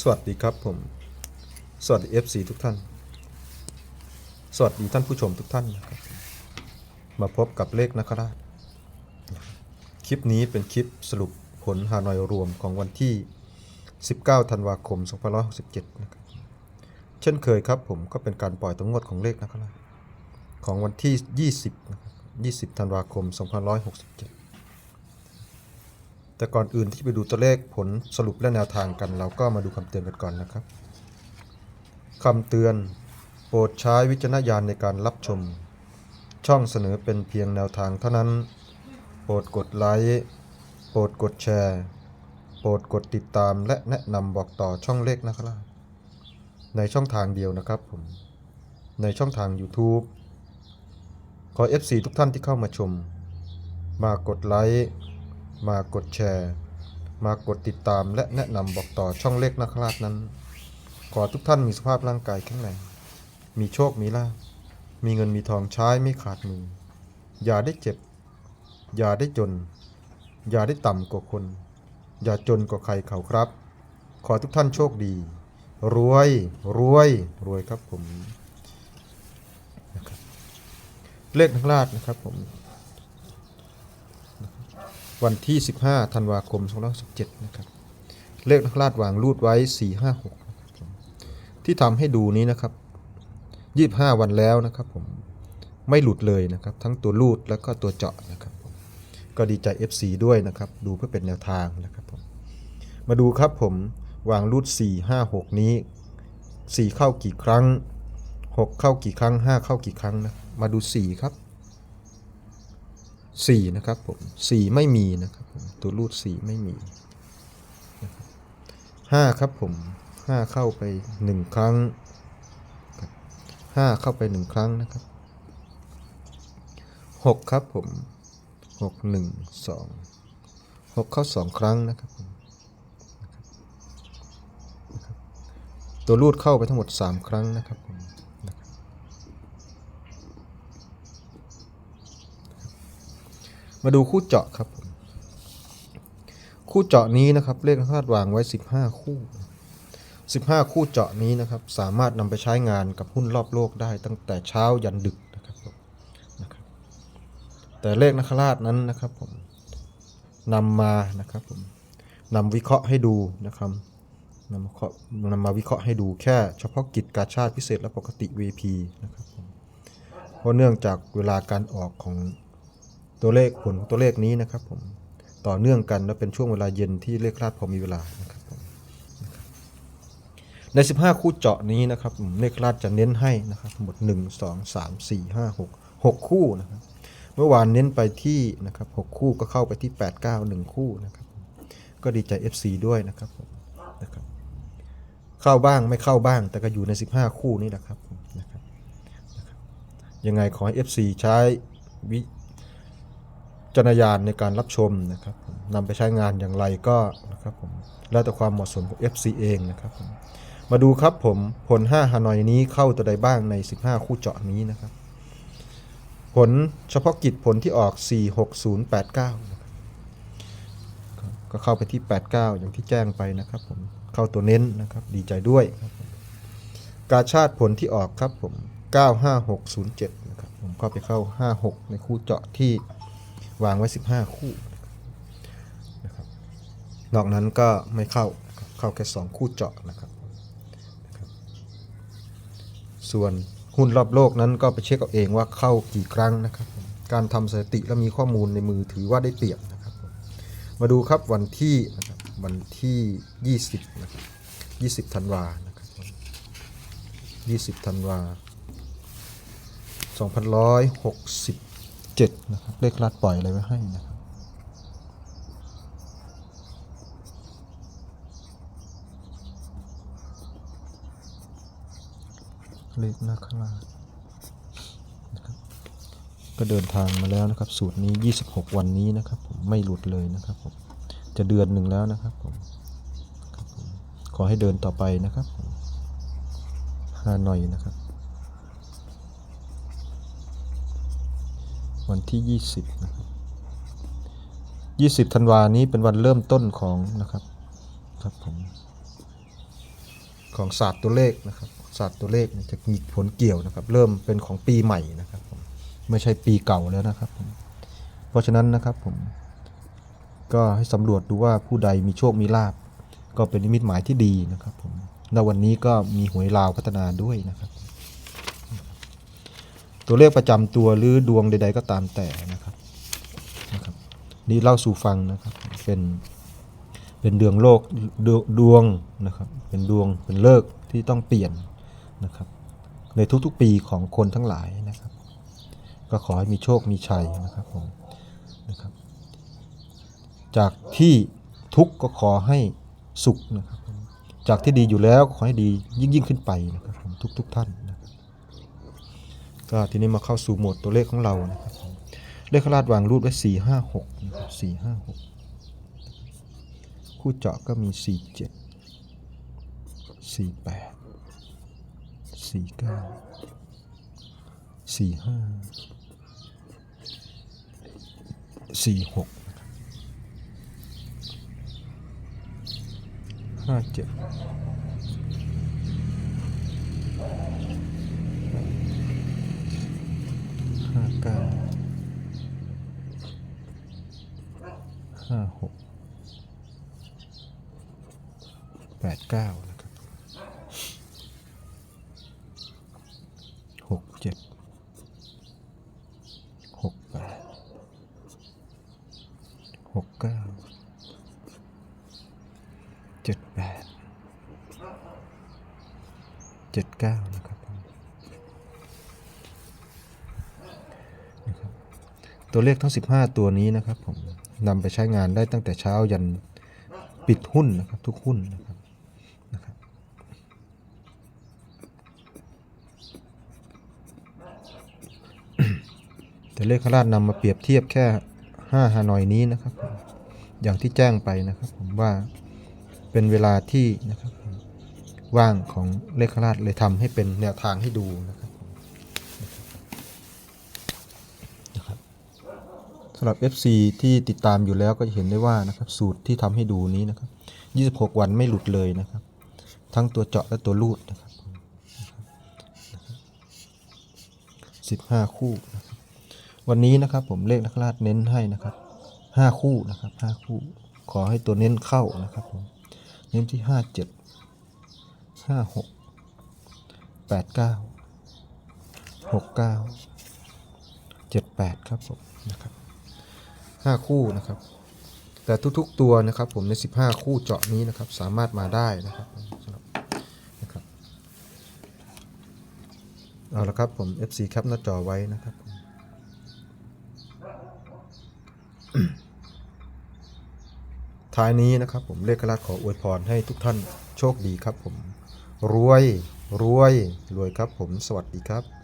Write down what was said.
สวัสดีครับผม สวัสดี FC ทุกท่าน สวัสดีท่านผู้ชมทุกท่านนะครับ มาพบกับเลขนักราช คลิปนี้เป็นคลิปสรุปผลฮานอยรวมของวันที่ 19 ธันวาคม 2567 นะครับ เช่นเคยครับผมก็เป็นการปล่อยตัวงวดของเลขนักราช ของวันที่ 20 20 ธันวาคม 2567 แต่ก่อนอื่นที่ไปดูตัวเลขผลสรุปและแนวทางกัน เราก็มาดูคำเตือนกันก่อนนะครับคำเตือน โปรดใช้วิจารณญาณในการรับชม ช่องเสนอเป็นเพียงแนวทางเท่านั้น โปรดกดไลค์โปรดกดแชร์ โปรดกดติดตามและแนะนำบอกต่อช่องเลขนะครับในช่องทางเดียวนะครับผมในช่องทาง YouTube ขอ FC ทุกท่านที่เข้ามาชม มากดไลค์ มากดแชร์ มากดติดตามและแนะนำบอกต่อช่องเลขนักราชนั้น ขอทุกท่านมีสุขภาพร่างกายแข็งแรง มีโชคมีลาภมีเงินมีทองใช้ไม่ขาดมือ อย่าได้เจ็บ อย่าได้จน อย่าได้ต่ำกว่าคน อย่าจนกว่าใครเขาครับ ขอทุกท่านโชคดี รวย รวย รวยครับผมนะครับเลขนักราชนะครับผม วันที่ 15 ธันวาคม 2517นะครับ เลขนักราชวางรูดไว้ 456นะครับที่ทำให้ดูนี้นะครับ 25 วันแล้วนะครับผม ไม่หลุดเลยนะครับ ทั้งตัวรูดแล้วก็ตัวเจาะนะครับ ก็ดีใจ FC ด้วยนะครับ ดูเพื่อเป็นแนวทางนะครับผม มาดูครับผม วางรูด 4 5 6 นี้ 4 เข้ากี่ครั้ง 6 เข้ากี่ครั้ง 5 เข้ากี่ครั้งนะ มาดู 4 ครับ สี่นะครับผมสี่ไม่มีนะครับผมตัวรูดสี่ไม่มีนะครับห้าครับผมห้าเข้าไปหนึ่งครั้งครับห้าเข้าไปหนึ่งครั้งนะครับหกครับผมหกหนึ่งสองหกเข้าสองครั้งนะครับผมตัวรูดเข้าไปทั้งหมดสามครั้งนะครับผม มาดูคู่เจาะครับผมคู่เจาะนี้นะครับ เลขคาดวางไว้ 15 คู่ 15 คู่เจาะนี้นะครับ สามารถนำไปใช้งานกับหุ้นรอบโลกได้ตั้งแต่เช้ายันดึกนะครับนะครับ แต่เลขนักราชนั้นนะครับผมนำมานะครับผมนำวิเคราะห์ให้ดูนะครับนำวิเคาะนำมาวิเคราะห์ให้ดูแค่เฉพาะกิจการชาติพิเศษและปกติ VP นะครับผมเพราะเนื่องจากเวลาการออกของ ตัวเลขผลของตัวเลขนี้นะครับผมต่อเนื่องกันและเป็นช่วงเวลาเย็นที่เลขคลาดพอมีเวลานะครับผมนะครับใน 15 คู่เจาะนี้นะครับเลขคลาดจะเน้นให้นะครับทั้งหมด 1 2 3 4 5 6 6 คู่นะครับเมื่อวานเน้นไปที่นะครับ6คู่ก็เข้าไปที่ 8 9 1 คู่นะครับก็ดีใจ FC ด้วยนะครับผมนะครับเข้าบ้างไม่เข้าบ้าง แต่ก็อยู่ใน 15 คู่นี้แหละครับผมนะครับนะครับยังไงขอให้ FC ใช้วิ จารณญาณในการรับชมนะครับนำไปใช้งานอย่างไรก็นะครับผมแล้วแต่ความเหมาะสมของ FC เองนะครับผมมาดูครับผมผล 5ฮานอยนี้เข้าตัวใดบ้างใน 15 คู่เจาะนี้นะครับ ผลเฉพาะกิจผลที่ออก 46089นะครับก็ก็เข้าไปที่ 89 อย่างที่แจ้งไปนะครับผมเข้าตัวเน้นนะครับดีใจด้วยกาชาติผลที่ออกครับผม 95607นะครับผมเข้าไปเข้า 56 ในคู่เจาะที่ วางไว้ 15 คู่นะครับนอกนั้นก็ไม่เข้าเข้าแค่ 2 คู่เจาะนะครับนะครับ ส่วนหุ้นรอบโลกนั้นก็ไปเช็คเอาเองว่าเข้ากี่ครั้งนะครับ การทำสถิติและมีข้อมูลในมือถือว่าได้เปรียบนะครับ มาดูครับวันที่นะครับวันที่ 20นะครับ20ธันวานะครับ20ธันวา 2167นะครับเลขลัดปล่อยอะไรไว้ให้นะครับเลขหน้าข้างล่างนะครับก็เดินทางมาแล้วนะครับ สูตรนี้ 26 วันนี้นะครับผมไม่หลุดเลยนะครับผมจะเดือนหนึ่งแล้วนะครับผมบผมขอให้เดินต่อไปนะครับฮานอยนะครับ วันที่ 20นะครับ20ธันวานี้เป็นวันเริ่มต้นของนะครับครับผมของศาสตร์ตัวเลขนะครับศาสตร์ตัวเลขเนี่ยจะมีผลเกี่ยวนะครับ เริ่มเป็นของปีใหม่นะครับผมไม่ใช่ปีเก่าแล้วนะครับผมเพราะฉะนั้นนะครับผมก็ให้สำรวจดูว่าผู้ใดมีโชคมีลาบก็เป็นนิมิตหมายที่ดีนะครับผมณวันนี้ก็มีหวยลาวพัฒนาด้วยนะครับ ตัวเลขประจำตัวหรือดวงใด ๆ ก็ตามแต่นะครับนะครับ นี่เล่าสู่ฟังนะครับ เป็นเป็นดวงโลกดวดวงนะครับ เป็นดวงเป็นเลิกที่ต้องเปลี่ยนนะครับ ในทุกๆปีของคนทั้งหลายนะครับ ก็ขอให้มีโชคมีชัยนะครับผมนะครับ จากที่ทุกข์ก็ขอให้สุขนะครับ จากที่ดีอยู่แล้วก็ขอให้ดียิ่งยิ่งขึ้นไปนะครับผมทุกๆท่าน ก็ทีนี้มาเข้าสู่โหมดตัวเลขของเรานะครับเลขขลาดวางรูปไว้สี่ห้าหกนะครับสี่ห้าหกคู่เจาะก็มีสี่เจ็ดสี่แปดสี่เก้าสี่ห้าสี่หกห้าเจ็ด ห้าเก้าห้าหกแปดเก้านะครับหกเจ็ดหกแปดหกเก้าเจ็ดแปดเจ็ดเก้านะครับ ตัวเลขทั้ง 15 ตัวนี้นะครับผมนำไปใช้งานได้ตั้งแต่เช้ายันปิดหุ้นนะครับทุกหุ้นนะครับนะครับแต่เลขขลาดนำมาเปรียบเทียบแค่5ฮานอยนี้นะครับ อย่างที่แจ้งไปนะครับ ผมว่าเป็นเวลาที่นะครับว่างของเลขราชเลยทำให้เป็นแนวทางให้ดูนะครับสำหรับ FC ที่ติดตามอยู่แล้วก็จะเห็นได้ว่านะครับสูตรที่ทำให้ดูนี้นะครับ 26 วันไม่หลุดเลยนะครับ ทั้งตัวเจาะและตัวรูดนะครับ15 คู่นะครับวันนี้นะครับผมเลขนักราชเน้นให้นะครับ 5 คู่นะครับ 5 คู่ ขอให้ตัวเน้นเข้านะครับผมเน้นที่ห้าเจ็ดห้าหกแปดเก้าหกเก้าเจ็ดแปดครับผมนะครับ ห้าคู่นะครับ แต่ทุกๆตัวนะครับ ผมในสิบห้าคู่เจาะนี้นะครับ สามารถมาได้นะครับสำหรับนะครับเอาละครับผม FC แคปหน้าจอไว้นะครับท้ายนี้นะครับผมเลขราชขออวยพรให้ทุกท่านโชคดีครับผม รวย รวย รวยครับผม สวัสดีครับ